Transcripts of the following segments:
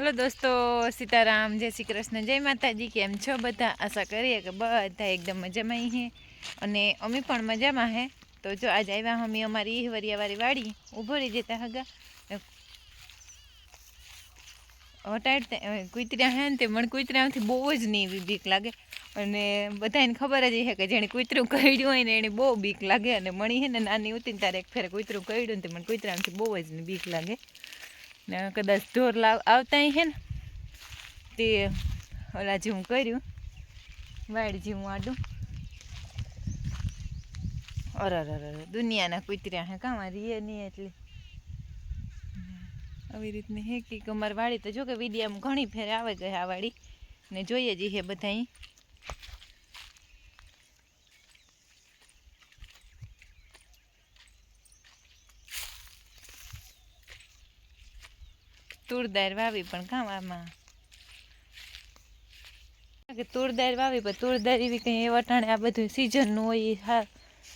Hello દોસ્તો, સીતારામ, જય શ્રી કૃષ્ણ, જય માતાજી, કેમ છો બધા? આશા કરીએ કે બધા એકદમ મજામાં હે. અને અમે પણ મજામાં હે. તો જો આજ આવ્યા અમે અમારી વરિયાવાળી વાડી, ઊભો રહી જતા હગા. હટાડતા કૂતર્યા હે ને તે મને કૂતરામાંથી બહુ જ નહીં એવી બીક લાગે. અને બધાને ખબર જ છે કે જેણે કૂતરું કર્યું હોય ને એને બહુ બીક લાગે. અને મણી હે ને નાની ઉતી તારે એક ફેરે કૂતરું કર્યું ને તે મને કૂતરામાંથી બહુ જ બીક લાગે. ને કદાચ ઢોર લાવ આવતા હે તે ઓલા જેવું કર્યું. વાડ જેવું આડું. અર અર દુનિયાના કૂતર્યા હે કાં રીએ નહીં એટલે. આવી રીતની હે કે અમારી વાડી તો જો કે વિડીયામાં ઘણી ફેર આવે ગયા આ વાડી. ને જોઈએ જ હે બધા તુરદાર વાવી પણ કામ આમાં? કે તુરદાર વાવી પણ તુરદાર એવી કંઈ એ વટાણે આ બધું સિઝનનું હોય, એ હા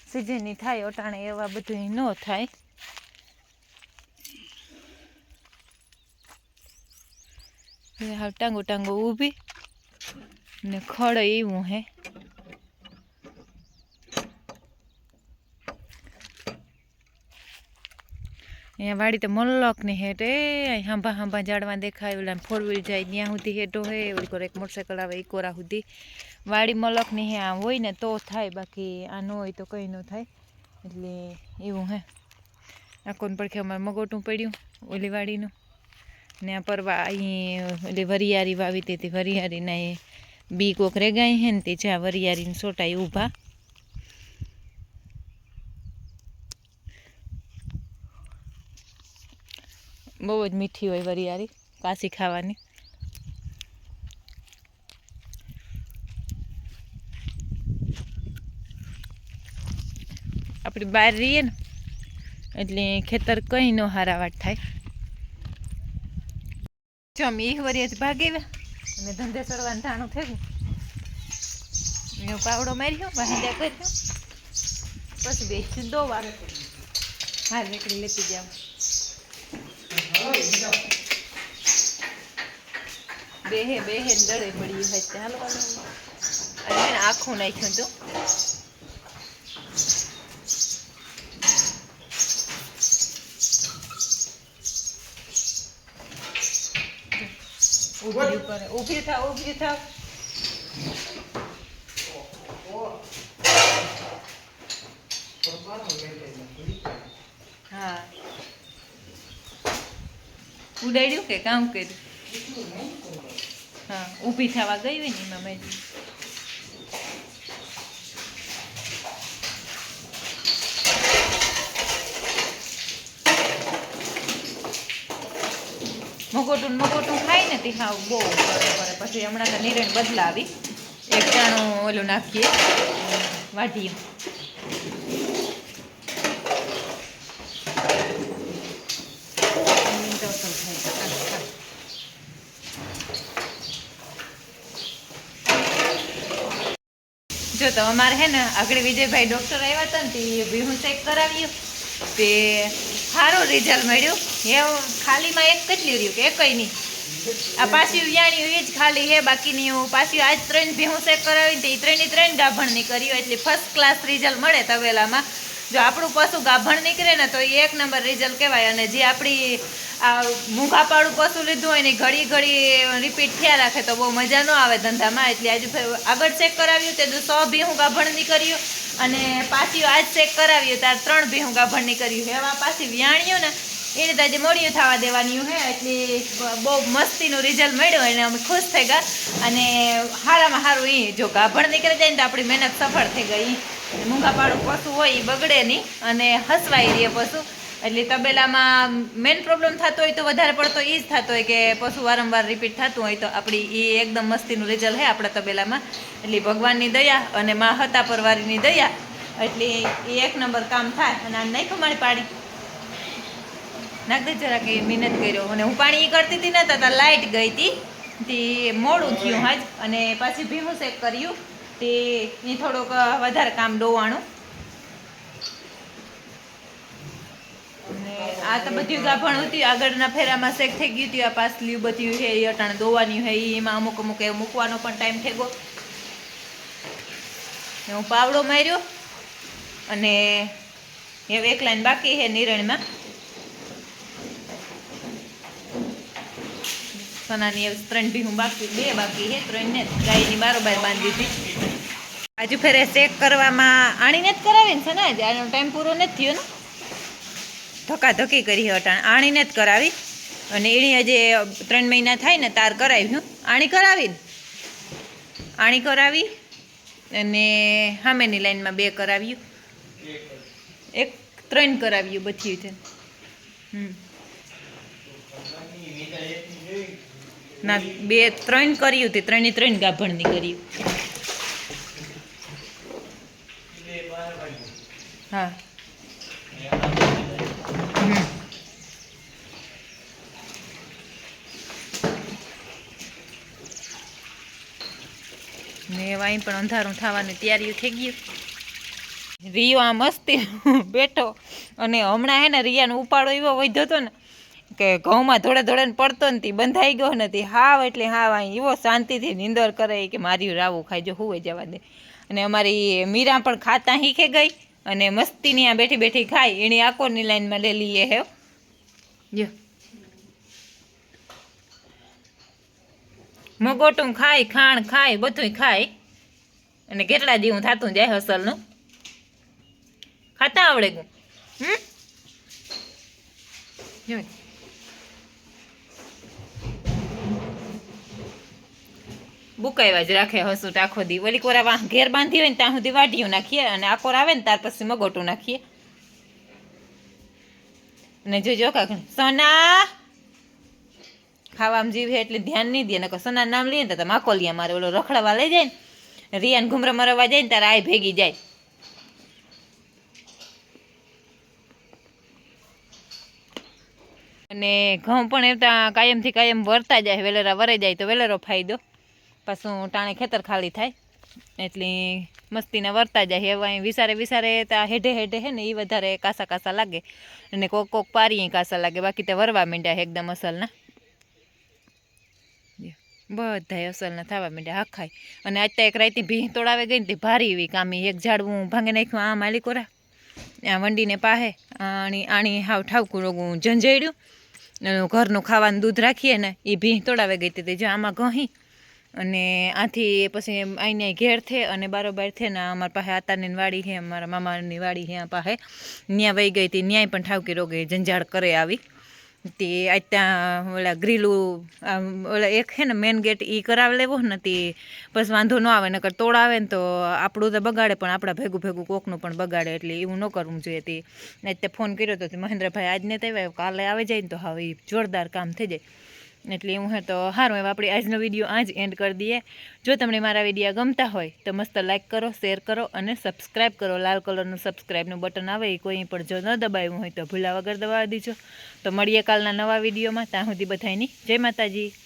સિઝનની થાય અટાણે એવા બધું ન થાય. હાવ ટાંગો ટાંગો ઊભી ને ખડ એવું હે. અહીંયા વાડી તો મલ્લકની હેઠ, એ હાંભા હાંભા ઝાડવા દેખાય ઓલા ફોર વ્હીલ જાય, ત્યાં સુધી હેઠો હે, ઓલી કોર એક મોટરસાઇકલ આવે એ કોરા સુધી. વાડી મલક ને હે આ હોય ને તો થાય, બાકી આ ન હોય તો કંઈ ન થાય. એટલે એવું હે. આ કોણ પડખે અમારે મગોટું પડ્યું, ઓલી વાડીનું. ને આ પરવા, અહીં ઓલી વરિયારી વાવી હતી વરિયારીના એ બી કોક રેગાય હે ને તે જ્યાં વરિયારીને સોટાઈ ઊભા. બહુ જ મીઠી હોય વરિયાળી, પાછી ખાવાની. આપણે બહાર રહીએ ને, એટલે ખેતર કંઈ ન હારાવાટ થાય. જો અમે એક જ ભાગી અને ધંધે ચડવાનું ધાણું થયું. એનો પાવડો માર્યો ભાંડ્યા કર્યો. પછી બેસી દો વાર હાર નીકળી લેતી જાવ બેહે બેહે ને દડે પડી હોય તે અને આખું નાખ્યું તું. ઊભી કરે ઊભી થાવ ઊભી થાવ હા ઉડાડ્યું કે કામ કર્યું? હા, ઊભી થવા ગઈ હોય ને એમાં મેં મગોટું મગોટું ખાય ને તે હાવ બહુ કરે કરે. પછી હમણાં તો નિરણ બદલાવી. એક ટાણું ઓલું નાખીએ. વાઢીએ જો તો અમારે હે ને, આગળ વિજયભાઈ ડૉક્ટર આવ્યા હતા ને, તે ભીહું ચેક કરાવ્યું. તે સારું રિઝલ્ટ મળ્યું. એ ખાલીમાં એક કેટલી રહ્યું કે એકય નહીં. આ પાછી વ્યાણ્યું એ જ ખાલી હે, બાકીની હું પાછી આજ ત્રણ ભીહું ચેક કરાવી તે ત્રણની ત્રણ ગાભણની કર્યું એટલે ફર્સ્ટ ક્લાસ રિઝલ્ટ મળે તવેલામાં જો આપણું પશુ ગાભણ નીકળે ને તો એ એક નંબર રિઝલ્ટ કહેવાય. અને જે આપણી આ મૂંઘાપાળું પશુ લીધું હોય ને ઘડી ઘડી રિપીટ થયા રાખે તો બહુ મજા ન આવે ધંધામાં. એટલે આજે આગળ ચેક કરાવ્યું તે સો ભીહું ગાભણ કર્યું અને પાછી આજ ચેક કરાવ્યું ત્યારે ત્રણ ભીહું ગાભણ કર્યું એમાં પાછી વ્યાણ્યું ને એ રીતે આજે મોડિયું થવા દેવાનું હે એટલે બહુ મસ્તીનું રિઝલ્ટ મળ્યું અને અમે ખુશ થઈ ગયા. અને સારામાં સારું એ જો ગાભણ નીકળી જાય ને તો આપણી મહેનત સફળ થઈ ગઈ. મૂંઘાપાળું પશુ હોય એ બગડે નહીં અને હસવાય રહે પશુ. એટલે તબેલામાં મેઇન પ્રોબ્લેમ થતો હોય તો વધારે પડતો એ જ થતો હોય કે પશુ વારંવાર રિપીટ થતું હોય તો આપણી એ એકદમ મસ્તીનું રિઝલ્ટ હે આપણા તબેલામાં. એટલે ભગવાનની દયા અને મા હતા પરવારીની દયા, એટલે એ એક નંબર કામ થાય અને આ નહીં ખમાણી પાડી. નાખ દે જરા કે મહેનત કર્યો. અને હું પાણી એ કરતી હતી ને તો લાઇટ ગઈ હતી. મોડું થયું હાજ અને પાછી ભીમું શેક કર્યું. તે થોડુંક વધારે કામ ડોવાણું. આ તો બધું ગાભણ હતી, આગળના ફેરામાં શેક થઈ ગયું હતું, આ પાછલી બધી છે, એ અટાણે દોવાની છે એમાં અમુક અમુક એ મૂકવાનો પણ ટાઈમ થઈ ગયો. હું પાવડો માર્યો, અને એક લાઈન બાકી છે નિરણમાં. સનાની એવી ત્રણ ભીહું બાકી, બે બાકી છે, ત્રણને ગાયની બારોબાર બાંધી હતી. હજુ ફેરે ચેક કરવામાં આણીને જ કરાવી ને સના આજે આનો ટાઈમ પૂરો નથી થયો ને. ધક્કાધક્કી કરી અટાણ. આણીને જ કરાવી. અને એણી આજે ત્રણ મહિના થાય ને તાર કરાવ્યું આણી કરાવી આણી કરાવી અને સામેની લાઈનમાં બે કરાવ્યું. એક ત્રણ કરાવ્યું બધી રીતે હમ. ના, બે, ત્રણ કર્યું તે, ત્રણે ત્રણ ગાભણની કર્યું. હા. ને વાઈ પણ અંધારું થવાની તૈયારીઓ થઈ ગયું રિયો આ મસ્તી બેઠો અને હમણાં હે ને રિયાનો ઉપાડો એવો વધ્યો હતો ને કે ઘઉંમાં ધોળે ધોળે ને પડતો નથી બંધાઈ ગયો નથી હાવ એટલે હાવ અહીં એવો શાંતિથી નીંદર કરે કે મારી રાવું ખાઈ જો હોય જવા દે. અને અમારી મીરા પણ ખાતા શીખે ગઈ અને મસ્તીની આ બેઠી બેઠી ખાય એની આકોરની લાઈનમાં લેલી એ હે જો મગોટું ખાય ખાણ ખાય બધું ખાય અને કેટલા દી હું થાતું જાય હસલનું? ખાતા આવડે ગયું. હમ? જો બુકાવ્યા જ રાખે હસુટ આખો દી. ઓલી કોરા ઘેર બાંધી હોય ને ત્યાં સુધી વાઢીઓ નાખીએ અને આકોર આવે ને ત્યાર પછી મગોટું નાખીએ. અને જોજો કાક સોના! ખાવામાં જીવે એટલે ધ્યાન નહીં દે, નકર સોના નામ લઈએ ને તો તમે આકોલિયા મારે ઓલો રખડવા લઈ જાય ને, રિયાન ઘુમરા મરવા જાય ને તારે આય ભેગી જાય. અને ઘઉં પણ એવતા કાયમથી કાયમ વરતા જાય, વેલેરા વરાઈ જાય તો વેલેરો ફાયદો. પાછું ટાણે ખેતર ખાલી થાય. એટલે મસ્તીના વરતા જાય. એવા વિસારે વિસારે ત્યાં હેઢે હેઢે હે ને એ વધારે કાસા કાસા લાગે. અને કોક કોક પારી કાસા લાગે. બાકી તે વરવા માંડ્યા એકદમ અસલના. બધા અસલના થવા માંડ્યા, હખાય. અને આજ એક રાઈતી ભીહ તોડાવે ગઈ ને તે ભારી એવી કામી. એક ઝાડવું ભાંગી નાખ્યું, આ માલિકોરા. આ વંડીને પાહે, આણી આણી હાવ ઠાવકું રોગું ઝંઝેડ્યું ઘરનું ખાવાનું દૂધ રાખીએ ને એ ભીં તોડાવે ગઈ હતી જો આમાં ઘહી. અને આથી પછી આઈને ઘેર થે અને બારોબાર થે ને અમારા પાસે આતાની વાડી છે, અમારા મામાની વાડી છે આ પાસે. ત્યાં વહી ગઈ હતી, ન્યાય પણ ઠાવકી રોગે જંજાળ કરે આવી. તે આજ ત્યાં ઓલા ગ્રીલું ઓલા એક છે ને મેન ગેટ એ કરાવી લેવો ને તે બસ વાંધો ન આવે, નકર તોડાવે ને તો આપણું તો બગાડે, પણ આપણા ભેગું ભેગું કોકનું પણ બગાડે, એટલે એવું ન કરવું જોઈએ તે. આજ ફોન કર્યો તો મહેન્દ્રભાઈ આજને તો કાલે આવે જાય ને તો હવે જોરદાર કામ થઈ જાય. એટલે એવું હે તો સારું એમ આપણે આજનો વીડિયો આજ એન્ડ કરી દઈએ. જો તમને મારા વિડીયા ગમતા હોય, તો મસ્ત લાઇક કરો શેર કરો અને સબસ્ક્રાઈબ કરો. લાલ કલરનું સબસ્ક્રાઈબનું બટન આવે, એ કોઈ પણ જો ન દબાવ્યું હોય તો ભૂલા વગર દબાવી દીજો. તો મળીએ કાલના નવા વિડીયોમાં. ત્યાં સુધી બધાની જય માતાજી.